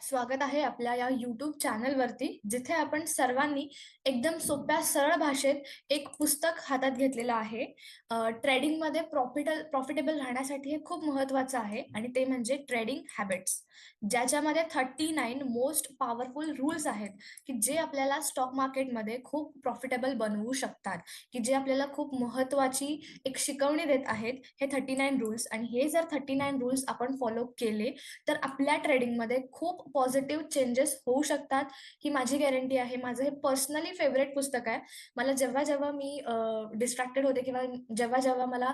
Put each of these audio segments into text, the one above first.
स्वागत आहे आपल्या या युट्यूब चॅनलवरती जिथे आपण सर्वांनी एकदम सोप्या सरळ भाषेत एक पुस्तक हातात घेतलेलं आहे. ट्रेडिंगमध्ये प्रॉफिटल प्रॉफिटेबल राहण्यासाठी हे खूप महत्वाचं आहे आणि ते म्हणजे ट्रेडिंग हॅबिट्स ज्याच्यामध्ये thirty nine most powerful rules आहेत की जे आपल्याला स्टॉक मार्केटमध्ये खूप प्रॉफिटेबल बनवू शकतात. की जे आपल्याला खूप महत्वाची एक शिकवणी देत आहेत हे थर्टी नाईन रूल्स आणि हे जर थर्टी नाईन रूल्स आपण फॉलो केले तर आपल्या ट्रेडिंगमध्ये खूप पॉझिटिव्ह चेंजेस होऊ शकतात ही माझी गॅरंटी आहे. माझं हे पर्सनली फेवरेट पुस्तक आहे. मला जेव्हा जेव्हा मी डिस्ट्रॅक्टेड होते किंवा जेव्हा जेव्हा मला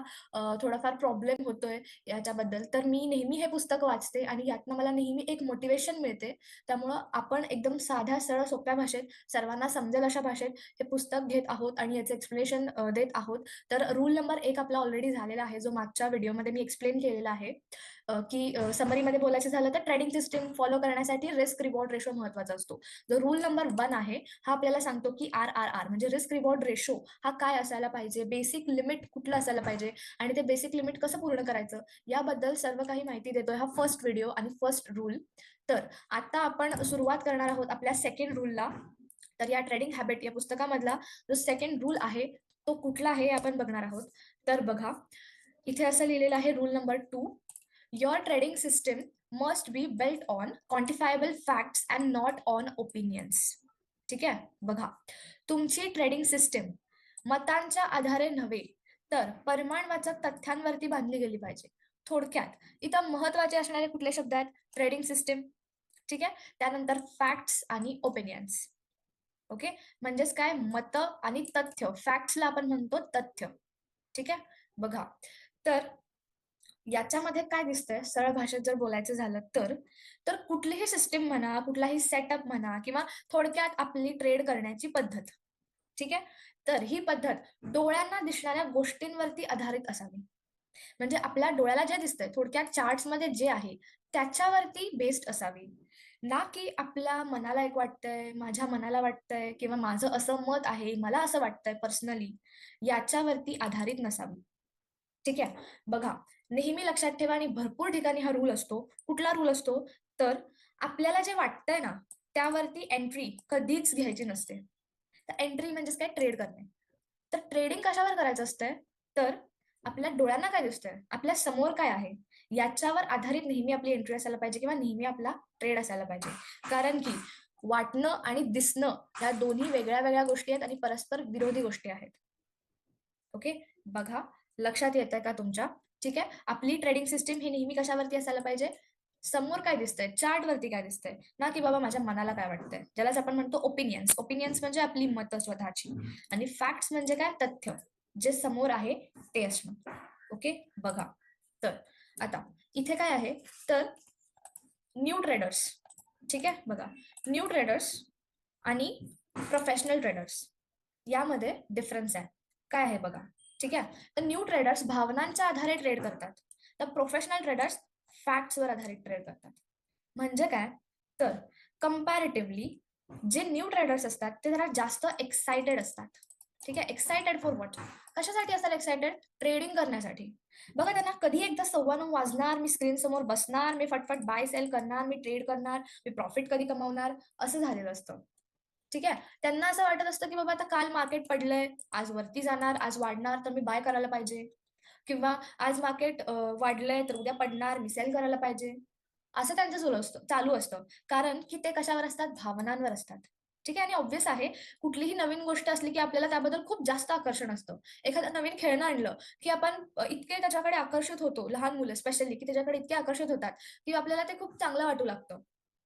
थोडाफार प्रॉब्लेम होतोय याच्याबद्दल तर मी नेहमी हे पुस्तक वाचते आणि यातनं मला नेहमी एक मोटिवेशन मिळते. त्यामुळं आपण एकदम साध्या सरळ सोप्या भाषेत सर्वांना समजेल अशा भाषेत हे पुस्तक घेत आहोत आणि याचे एक्सप्लेनेशन देत आहोत. तर रूल नंबर एक आपला ऑलरेडी झालेला आहे जो मागच्या व्हिडिओमध्ये मी एक्सप्लेन केलेला आहे. की समरीमध्ये बोलायचं झालं तर ट्रेडिंग सिस्टीम फॉलो करण्यासाठी रिस्क रिवॉर्ड रेशो महत्त्वाचा असतो. जो रूल नंबर वन आहे हा आपल्याला सांगतो की आर आर आर म्हणजे रिस्क रिवॉर्ड रेशो हा काय असायला पाहिजे? बेसिक लिमिट कुठलं असायला पाहिजे? आणि ते बेसिक लिमिट कसं पूर्ण करायचं? याबद्दल सर्व काही माहिती देतोय हा फर्स्ट व्हिडिओ आणि फर्स्ट रूल तर आता आपण सुरुवात करणार आहोत आपल्या सेकंड रूलला तर या ट्रेडिंग हॅबिट या पुस्तकामधला जो सेकंड रूल आहे तो कुठला आहे आपण बघणार आहोत. तर बघा इथे असं लिहिलेलं आहे rule number two Your trading system must be built on quantifiable facts and not on opinions. ठीक आहे? बघा. तुमची ट्रेडिंग सिस्टम मतांच्या आधारे नव्हे तर परिमाणवाचक तथ्यांवरती बांधली गेली पाहिजे. थोडक्यात इथं महत्त्वाचे असणारे कुठले शब्द आहेत? ट्रेडिंग सिस्टम ठीक आहे? त्यानंतर फॅक्ट्स आणि ओपिनियन्स ओके? म्हणजेच काय? मत आणि तथ्य. फॅक्ट्सला आपण म्हणतो तथ्य. ठीक आहे? बघा. तर याच्यामध्ये काय दिसतंय? सरळ भाषेत जर बोलायचं झालं तर तर कुठलीही सिस्टीम म्हणा कुठलाही सेटअप म्हणा किंवा थोडक्यात आपली ट्रेड करण्याची पद्धत. ठीक आहे? तर ही पद्धत डोळ्यांना दिसणाऱ्या गोष्टींवरती आधारित असावी. म्हणजे आपल्या डोळ्याला जे दिसतंय थोडक्यात चार्ट्समध्ये जे आहे त्याच्यावरती बेस्ड असावी. ना की आपल्या मनाला एक वाटतंय माझ्या मनाला वाटतंय किंवा माझं असं मत आहे मला असं वाटतंय पर्सनली याच्यावरती आधारित नसावी. ठीक आहे? बघा नेहमी लक्षात ठेवा आणि भरपूर ठिकाणी हा रूल असतो. कुठला रूल असतो? तर आपल्याला जे वाटतंय ना त्यावरती एंट्री कधीच घ्यायची नसते. तर एंट्री म्हणजेच काय? ट्रेड करणे. तर ट्रेडिंग कशावर करायचं असतंय? तर आपल्या डोळ्यांना काय दिसतंय? आपल्यासमोर काय आहे? याच्यावर आधारित नेहमी आपली एंट्री असायला पाहिजे किंवा नेहमी आपला ट्रेड असायला पाहिजे. कारण की वाटणं आणि दिसणं या दोन्ही वेगळ्या वेगळ्या गोष्टी आहेत आणि परस्पर विरोधी गोष्टी आहेत. ओके बघा लक्षात येत आहे का तुमच्या? ठीक आहे? आपली ट्रेडिंग सिस्टीम ही नेहमी कशावरती असायला पाहिजे? समोर काय दिसतंय? चार्ट वरती काय दिसतंय? ना की बाबा माझ्या मनाला काय वाटतंय? ज्यालाच आपण म्हणतो ओपिनियन्स ओपिनियन्स म्हणजे आपली मत स्वतःची. आणि फॅक्ट्स म्हणजे काय? तथ्य. जे समोर आहे ते असणं. ओके? बघा. तर आता इथे काय आहे? तर न्यू ट्रेडर्स ठीक आहे? बघा. न्यू ट्रेडर्स आणि प्रोफेशनल ट्रेडर्स यामध्ये डिफरन्स आहे. काय आहे बघा? ठीक आहे? तर न्यू ट्रेडर्स भावनांच्या आधारे ट्रेड करतात. तर प्रोफेशनल ट्रेडर्स फॅक्ट्सवर आधारित ट्रेड करतात. म्हणजे काय? तर कम्पॅरेटिव्हली जे न्यू ट्रेडर्स असतात ते जरा जास्त एक्साइटेड असतात. ठीक आहे? एक्साइटेड फॉर वॉट कशासाठी असतात एक्साइटेड ट्रेडिंग करण्यासाठी. बघा त्यांना कधी एकदा सव्वा नऊ वाजणार मी स्क्रीन समोर बसणार मी फटफट बाय सेल करणार मी ट्रेड करणार मी प्रॉफिट कधी कमावणार असं झालेलं असतं. ठीक आहे? त्यांना असं वाटत असतं की बाबा आता काल मार्केट पडलंय आज वरती जाणार आज वाढणार तर मी बाय करायला पाहिजे. किंवा आज मार्केट वाढलंय तर उद्या पडणार मी सेल करायला पाहिजे. असं त्यांचं चालू असतं चालू असतं. कारण की ते कशावर असतात? भावनांवर असतात. ठीक आहे? आणि ऑब्विस आहे कुठलीही नवीन गोष्ट असली की आपल्याला त्याबद्दल खूप जास्त आकर्षण असतं. एखादं नवीन खेळणं आणलं की आपण इतके त्याच्याकडे आकर्षित होतो लहान मुलं स्पेशली की त्याच्याकडे इतके आकर्षित होतात की आपल्याला ते खूप चांगलं वाटू लागतं.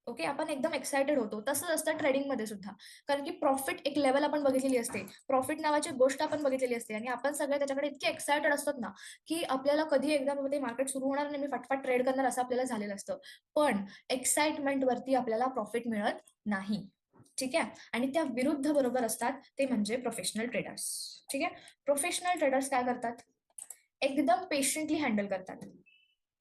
ओके आपण एकदम एक्सायटेड होतो. तसंच असतं ट्रेडिंगमध्ये सुद्धा. कारण की प्रॉफिट एक लेवल आपण बघितलेली असते. प्रॉफिट नावाची गोष्ट आपण बघितलेली असते. आणि आपण सगळे त्याच्याकडे इतके एक्सायटेड असतात ना की आपल्याला कधी एकदा म्हणजे मध्ये मार्केट सुरू होणार नाही मी फटफट ट्रेड करणार असं आपल्याला झालेलं असतं. पण एक्साइटमेंट वरती आपल्याला प्रॉफिट मिळत नाही. ठीक आहे? आणि त्या विरुद्ध बरोबर असतात ते म्हणजे प्रोफेशनल ट्रेडर्स ठीक आहे? प्रोफेशनल ट्रेडर्स काय करतात? एकदम पेशंटली हँडल करतात.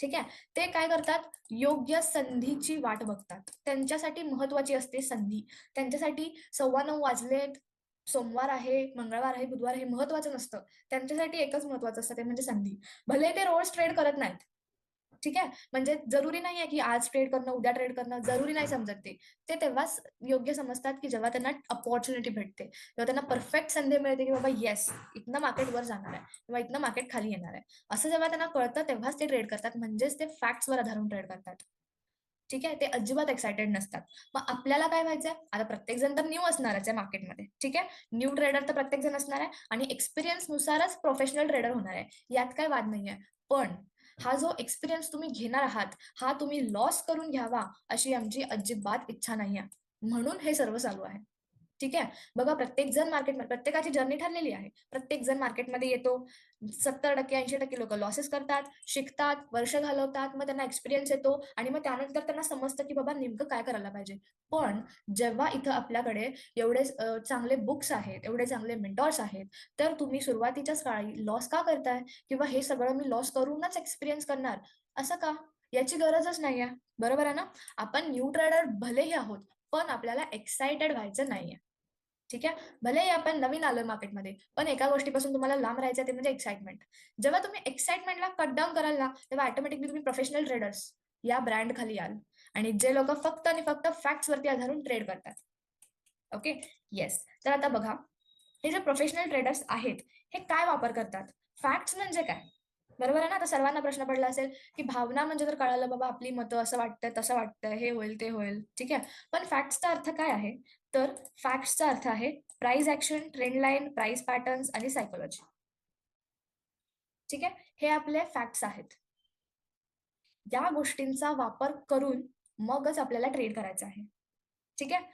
ठीक आहे? ते काय करतात? योग्य संधीची वाट बघतात. त्यांच्यासाठी महत्वाची असते संधी. त्यांच्यासाठी सव्वा नऊ वाजलेत सोमवार आहे मंगळवार आहे बुधवार आहे महत्वाचं नसतं. त्यांच्यासाठी एकच महत्वाचं असतं ते म्हणजे संधी. भले ते रोज ट्रेड करत नाहीत ठीक आहे? म्हणजे जरुरी नाही आहे की आज ट्रेड करणं उद्या ट्रेड करणं जरुरी नाही समजत ते. ते तेव्हाच योग्य समजतात की जेव्हा त्यांना अपॉर्च्युनिटी भेटते. तेव्हा त्यांना परफेक्ट संधी मिळते की बाबा येस इथनं मार्केट वर जाणार आहे किंवा इथनं मार्केट खाली येणार आहे. असं जेव्हा त्यांना कळतं तेव्हाच ते ट्रेड करतात. म्हणजेच ते फॅक्ट्सवर आधारून ट्रेड करतात. ठीक आहे? ते अजिबात एक्सायटेड नसतात. मग आपल्याला काय व्हायचंय? आता प्रत्येक जण तर न्यू असणारच आहे मार्केटमध्ये ठीक आहे? न्यू ट्रेडर तर प्रत्येक जण असणार आहे आणि एक्सपिरियन्स नुसारच प्रोफेशनल ट्रेडर होणार आहे. यात काय वाद नाहीये. पण हा जो एक्सपिरियन्स तुम्ही घेणार आहात हा तुम्ही लॉस करून घ्यावा अशी आमची अजिबात इच्छा नाहीये. म्हणून हे सर्व चालू आहे. ठीक आहे? बघा प्रत्येक जण मार्केट प्रत्येकाची जर्नी ठरलेली आहे. प्रत्येक जण मार्केटमध्ये येतो. सत्तर टक्के ऐंशी टक्के लोक लॉसेस करतात शिकतात वर्ष घालवतात मग त्यांना एक्सपिरियन्स येतो आणि मग त्यानंतर त्यांना समजतं की बाबा नेमकं काय करायला पाहिजे. पण जेव्हा इथं आपल्याकडे एवढे चांगले बुक्स आहेत एवढे चांगले मेंटॉर्स आहेत तर तुम्ही सुरुवातीच्याच काळी लॉस का करताय? किंवा हे सगळं मी लॉस करूनच एक्सपिरियन्स करणार? असं का? याची गरजच नाहीये. बरोबर आहे ना? आपण न्यू ट्रेडर भलेही आहोत पण आपल्याला एक्साइटेड व्हायचं नाहीये. ठीक आहे? भलेही आपण नवीन आलोय मार्केटमध्ये पण एका गोष्टीपासून तुम्हाला लांब राहायचं ते म्हणजे एक्साइटमेंट जेव्हा तुम्ही एक्साइटमेंटला कट डाऊन कराल ना तेव्हा ऑटोमॅटिकली तुम्ही प्रोफेशनल ट्रेडर्स या ब्रँड खाली याल. आणि जे लोक फक्त आणि फक्त फॅक्ट्स वरती आधारून ट्रेड करतात. ओके येस तर आता बघा हे जे प्रोफेशनल ट्रेडर्स आहेत हे काय वापर करतात? फॅक्ट्स म्हणजे काय? बरोबर आहे ना? आता सर्वांना प्रश्न पडला असेल की भावना म्हणजे जर कळालं बाबा आपली मतं असं वाटतं तसं वाटतं हे होईल ते होईल. ठीक आहे? पण फॅक्ट्सचा अर्थ काय आहे? तर फॅक्ट्सचा अर्थ आहे price action trend line price patterns आणि सायकोलॉजी ठीक आहे? हे आपले फॅक्ट्स आहेत. या गोष्टींचा वापर करून मगच आपल्याला ट्रेड करायचं आहे. ठीक आहे?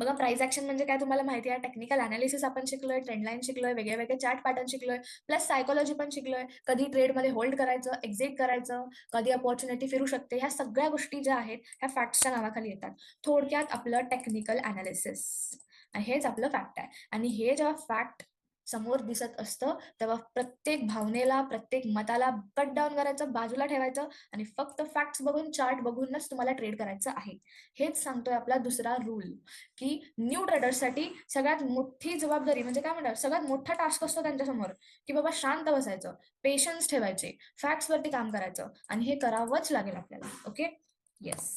बघा प्राइस ऍक्शन म्हणजे काय तुम्हाला माहिती आहे? टेक्निकल अनालिसिस आपण शिकलोय ट्रेंडलाईन शिकलोय वेगळे वेगळे चार्ट पॅटर्न शिकलोय प्लस सायकोलॉजी पण शिकलोय. कधी ट्रेडमध्ये होल्ड करायचं एक्झिट करायचं कधी अपॉर्च्युनिटी फिरू शकते ह्या सगळ्या गोष्टी ज्या आहेत ह्या फॅक्ट्सच्या नावाखाली येतात. थोडक्यात आपलं टेक्निकल अनालिसिस हेच आपलं फॅक्ट आहे. आणि हे जेव्हा फॅक्ट समोर दिसत असतं तेव्हा प्रत्येक भावनेला प्रत्येक मताला कट डाऊन करायचं बाजूला ठेवायचं आणि फक्त फॅक्ट्स बघून चार्ट बघूनच तुम्हाला ट्रेड करायचं आहे. हेच सांगतोय आपला दुसरा रूल की न्यू ट्रेडर्ससाठी सगळ्यात मोठी जबाबदारी म्हणजे काय म्हणतात सगळ्यात मोठा टास्क असतो त्यांच्यासमोर की बाबा शांत बसायचं पेशन्स ठेवायचे फॅक्ट्स वरती काम करायचं आणि हे करावंच लागेल आपल्याला ओके येस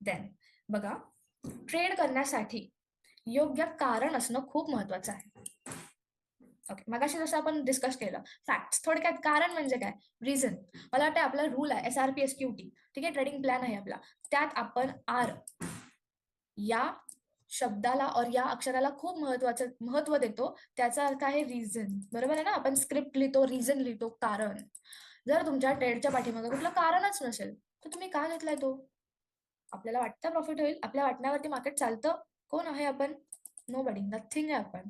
देन बघा ट्रेड करण्यासाठी योग्य कारण असणं खूप महत्वाचं आहे. ओके मगाशी जसं आपण डिस्कस केलं फॅक्ट थोडक्यात कारण म्हणजे काय? रिझन मला वाटतं आपला रूल आहे S R P S Q T ठीक आहे? ट्रेडिंग प्लॅन आहे आपला. त्यात आपण आर या शब्दाला और या अक्षराला खूप महत्वाचं महत्त्व देतो. त्याचा अर्थ आहे रिझन बरोबर आहे ना? आपण स्क्रिप्ट लिहितो रिझन लिहितो कारण. जर तुमच्या ट्रेडच्या पाठीमागे कुठलं कारणच नसेल तर तुम्ही का घेतलाय तो? आपल्याला वाटतं प्रॉफिट होईल. आपल्या वाटण्यावरती मार्केट चालतं. कोण आहे आपण? नो बडी नथिंग आहे आपण.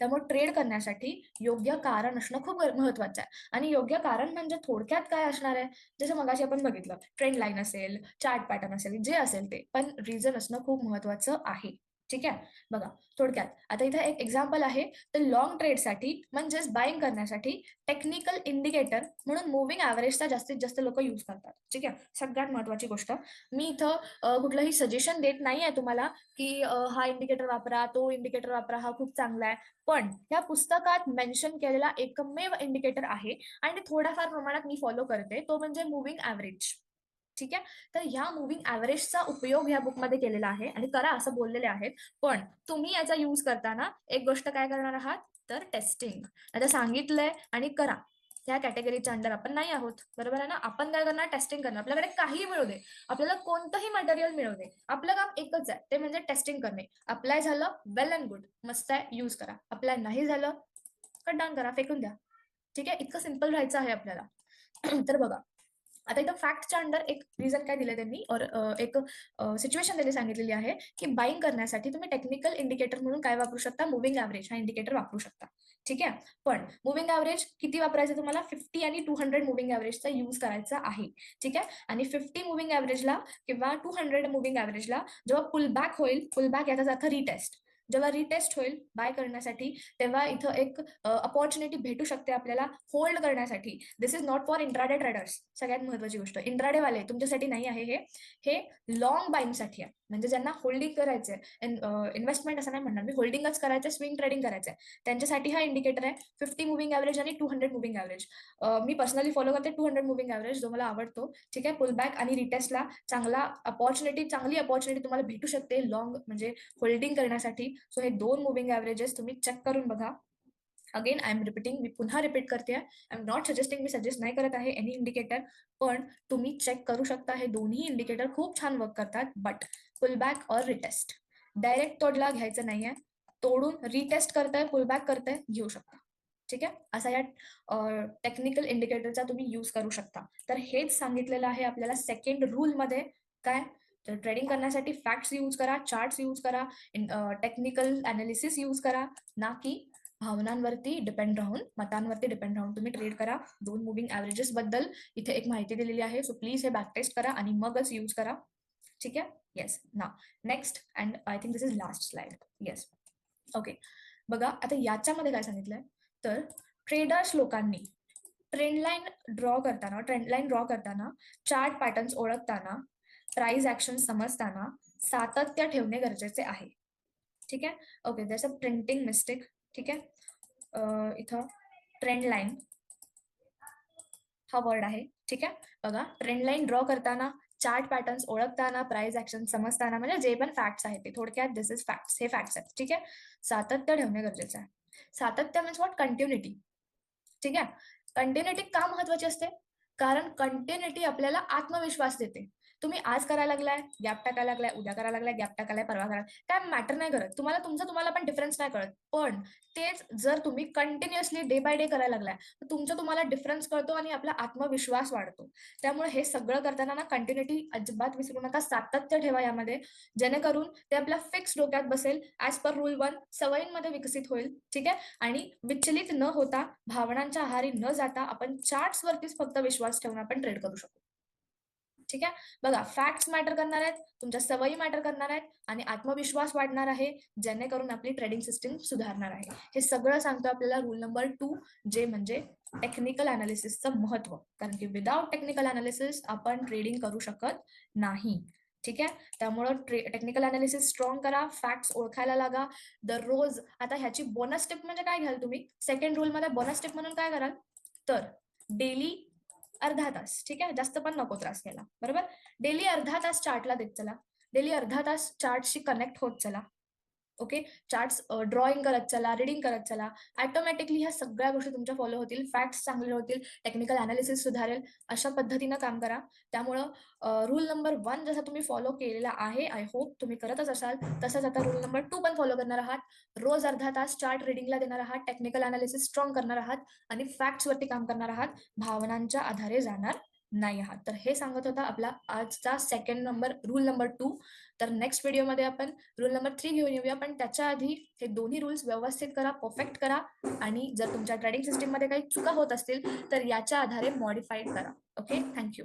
त्यामुळे ट्रेड करण्यासाठी योग्य कारण असणं खूप महत्वाचं आहे. आणि योग्य कारण म्हणजे थोडक्यात काय असणार आहे? जसं मगाशी आपण बघितलं ट्रेंड लाईन असेल चार्ट पॅटर्न असेल जे असेल ते. पण रिझन असणं खूप महत्वाचं आहे. ठीक आहे? बघा थोडक्यात. आता इथे एक एक्झाम्पल आहे. तर लॉंग ट्रेडसाठी म्हणजेच बाईंग करण्यासाठी टेक्निकल इंडिकेटर म्हणून मुव्हिंग ॲव्हरेजचा जास्तीत जास्त लोक यूज करतात. ठीक आहे? सगळ्यात महत्वाची गोष्ट. मी इथं कुठलंही सजेशन देत नाही आहे तुम्हाला की हा इंडिकेटर वापरा तो इंडिकेटर वापरा हा खूप चांगला आहे. पण या पुस्तकात मेन्शन केलेला एकमेव इंडिकेटर आहे. आणि थोड्याफार प्रमाणात मी फॉलो करते. तो म्हणजे मुव्हिंग ॲव्हरेज ठीक आहे? तर ह्या मुव्हिंग ॲव्हरेजचा उपयोग ह्या बुकमध्ये केलेला आहे आणि करा असं बोललेले आहेत. पण तुम्ही याचा यूज करताना एक गोष्ट काय करणार आहात? तर टेस्टिंग आता सांगितलंय आणि करा. ह्या कॅटेगरीच्या अंडर आपण नाही आहोत. बरोबर आहे ना? आपण काय करणार? टेस्टिंग करणार. आपल्याकडे काही मिळू दे. आपल्याला कोणतंही मटेरियल मिळू दे. आपलं काम एकच आहे. ते म्हणजे टेस्टिंग करणे. अप्लाय झालं वेल अँड गुड मस्त आहे. यूज करा. अप्लाय नाही झालं कट डाऊन करा. फेकून द्या. ठीक आहे? इतकं सिंपल राहायचं आहे आपल्याला. तर बघा. आता इथं फॅक्टच्या अंडर एक रिझन काय दिलं त्यांनी? और एक सिच्युएशन त्यांनी सांगितलेली आहे की बाईंग करण्यासाठी तुम्ही टेक्निकल इंडिकेटर म्हणून काय वापरू शकता? मुव्हिंग ऍव्हरेज हा इंडिकेटर वापरू शकता. ठीक आहे? पण मुव्हिंग ॲव्हरेज किती वापरायचं तुम्हाला? फिफ्टी आणि टू हंड्रेड मुव्हिंग ॲव्हरेजचा यूज करायचा आहे. ठीक आहे? आणि फिफ्टी मुव्हिंग ऍव्हरेजला किंवा टू हंड्रेड मुव्हिंग ऍव्हरेजला जेव्हा पुल बॅक होईल पुल बॅक याचा अर्थ रिटेस्ट जेव्हा रिटेस्ट होईल बाय करण्यासाठी तेव्हा इथं एक अपॉर्च्युनिटी भेटू शकते आपल्याला होल्ड करण्यासाठी. This is not for intraday traders सगळ्यात महत्वाची गोष्ट इंट्राडे वाले तुमच्यासाठी नाही आहे हे. हे लॉंग बाईंगसाठी आहे. म्हणजे ज्यांना होल्डिंग करायचंय इन्व्हेस्टमेंट असं नाही म्हणणार मी होल्डिंगच करायचं स्विंग ट्रेडिंग करायचंय. त्यांच्यासाठी हा इंडिकेटर आहे फिफ्टी मुव्हिंग ॲव्हरेज आणि टू हंड्रेड मुव्हिंग ॲव्हरेज मी पर्सनली फॉलो करते टू हंड्रेड मुव्हिंग ॲव्हरेज जो मला आवडतो. ठीक आहे पुल बॅक आणि रिटेस्टला चांगला अपॉर्च्युनिटी चांगली अपॉर्च्युनिटी तुम्हाला भेटू शकते लॉंग म्हणजे होल्डिंग करण्यासाठी. सो हे दोन मुव्हिंग ॲव्हरेजेस तुम्ही चेक करून बघा. अगेन आय एम रिपीटिंग मी पुन्हा रिपीट करते. आय एम नॉट सजेस्टिंग मी सजेस्ट नाही करत आहे एनी इंडिकेटर पण तुम्ही चेक करू शकता हे दोन्ही इंडिकेटर खूप छान वर्क करतात but pull back retest direct तोडला घ्यायचं नाहीये. तोडून रिटेस्ट करताय पुल बॅक करताय घेऊ शकता. ठीक आहे? असा या टेक्निकल इंडिकेटरचा तुम्ही यूज करू शकता. तर हेच सांगितलेलं आहे आपल्याला सेकंड रूल मध्ये. काय? तर ट्रेडिंग करण्यासाठी फॅक्ट्स यूज करा चार्ट्स यूज करा टेक्निकल अनालिसिस यूज करा ना की भावनांवरती डिपेंड राहून मतांवरती डिपेंड राहून तुम्ही ट्रेड करा. दोन मुव्हिंग ऍव्हरेजेस बद्दल इथे एक माहिती दिलेली आहे. सो प्लीज हे बॅक टेस्ट करा आणि मगच यूज करा. ठीक आहे? येस ना next and I think this is last slide yes okay बघा आता याच्यामध्ये काय सांगितलंय? तर ट्रेडर्स लोकांनी ट्रेंड लाईन ड्रॉ करताना ट्रेंड लाईन ड्रॉ करताना चार्ट पॅटर्न्स ओळखताना प्राइस ऍक्शन समजताना सातत्य ठेवणे गरजेचे आहे. ठीक आहे? Okay that's a printing mistake ठीक आहे? इथं ट्रेंड लाईन हा वर्ड आहे. ठीक आहे? बघा ट्रेंड लाईन ड्रॉ करताना चार्ट पॅटर्न्स ओळखताना प्राइस ऍक्शन समजताना म्हणजे जे पण फॅक्ट्स आहेत ते थोडक्यात दिस इज फॅक्ट्स हे फॅक्ट्स आहेत. ठीक आहे? सातत्य ठेवणे गरजेचं आहे. सातत्य म्हणजे वॉट कंटिन्युटी ठीक आहे? कंटिन्युटी का महत्वाची असते? कारण कंटिन्युटी आपल्याला आत्मविश्वास देते. तुम्ही आज करायला लागलाय गॅप टाकायला लागलाय उद्या करायला लागलाय गॅप टाकायला परवा करायला काय मॅटर नाही करत. तुम्हाला तुमचं तुम्हाला पण डिफरन्स नाही कळत. पण तेच जर तुम्ही कंटिन्युअसली डे बाय डे करायला लागलाय तर तुमचं तुम्हाला डिफरन्स कळतो आणि आपला आत्मविश्वास वाढतो. त्यामुळे हे सगळं करताना ना कंटिन्युटी अजिबात विसरू नका. सातत्य ठेवा यामध्ये. जेणेकरून ते आपल्या फिक्स डोक्यात बसेल. ऍज पर रूल वन सवयींमध्ये विकसित होईल. ठीक आहे? आणि विचलित न होता भावनांच्या आहारी न जाता आपण चार्ट्स वरतीच फक्त विश्वास ठेवून आपण ट्रेड करू शकतो ठीक आहे? बघा फॅक्ट्स मॅटर करणार आहेत तुमच्या सवयी मॅटर करणार आहेत आणि आत्मविश्वास वाढणार आहे जेणेकरून आपली ट्रेडिंग सिस्टीम सुधारणार आहे. हे सगळं सांगतो आपल्याला रूल नंबर टू जे म्हणजे टेक्निकल अनालिसिसचं महत्त्व. कारण की विदाउट टेक्निकल अनालिसिस आपण ट्रेडिंग करू शकत नाही. ठीक आहे? त्यामुळं टेक्निकल अनालिसिस स्ट्रॉंग करा फॅक्ट्स ओळखायला लागा. दररोज आता ह्याची बोनस टिप म्हणजे काय घ्याल तुम्ही? सेकंड रूल मध्ये बोनस टिप म्हणून काय कराल? तर डेली अर्धा तास ठीक आहे? जास्त पण नको त्रास घ्यायला. बरोबर? डेली अर्धा तास चार्टला देत चला. डेली अर्धा तास चार्टशी कनेक्ट होत चला. ओके? चार्ट्स ड्रॉइंग करत चला रिडिंग करत चला ॲटोमॅटिकली ह्या सगळ्या गोष्टी तुमच्या फॉलो होतील फॅक्ट्स चांगले होतील टेक्निकल अनालिसिस सुधारेल अशा पद्धतीनं काम करा. त्यामुळं रूल नंबर वन जसा तुम्ही फॉलो केलेला आहे आय होप तुम्ही करतच असाल तसंच आता रूल नंबर टू पण फॉलो करणार आहात. रोज अर्धा तास चार्ट रिडिंगला देणार आहात टेक्निकल अनालिसिस स्ट्रॉंग करणार आहात आणि फॅक्ट्सवरती काम करणार आहात. भावनांच्या आधारे जाणार नाही आहात. तर हे सांगत होता आपला आजचा second number rule number two तर नेक्स्ट व्हिडिओमध्ये आपण रूल नंबर थ्री घेऊन येऊया. पण त्याच्या आधी हे दोन्ही रूल्स व्यवस्थित करा परफेक्ट करा. आणि जर तुमच्या ट्रेडिंग सिस्टीममध्ये काही चुका होत असतील तर याच्या आधारे मॉडिफाईड करा. Okay thank you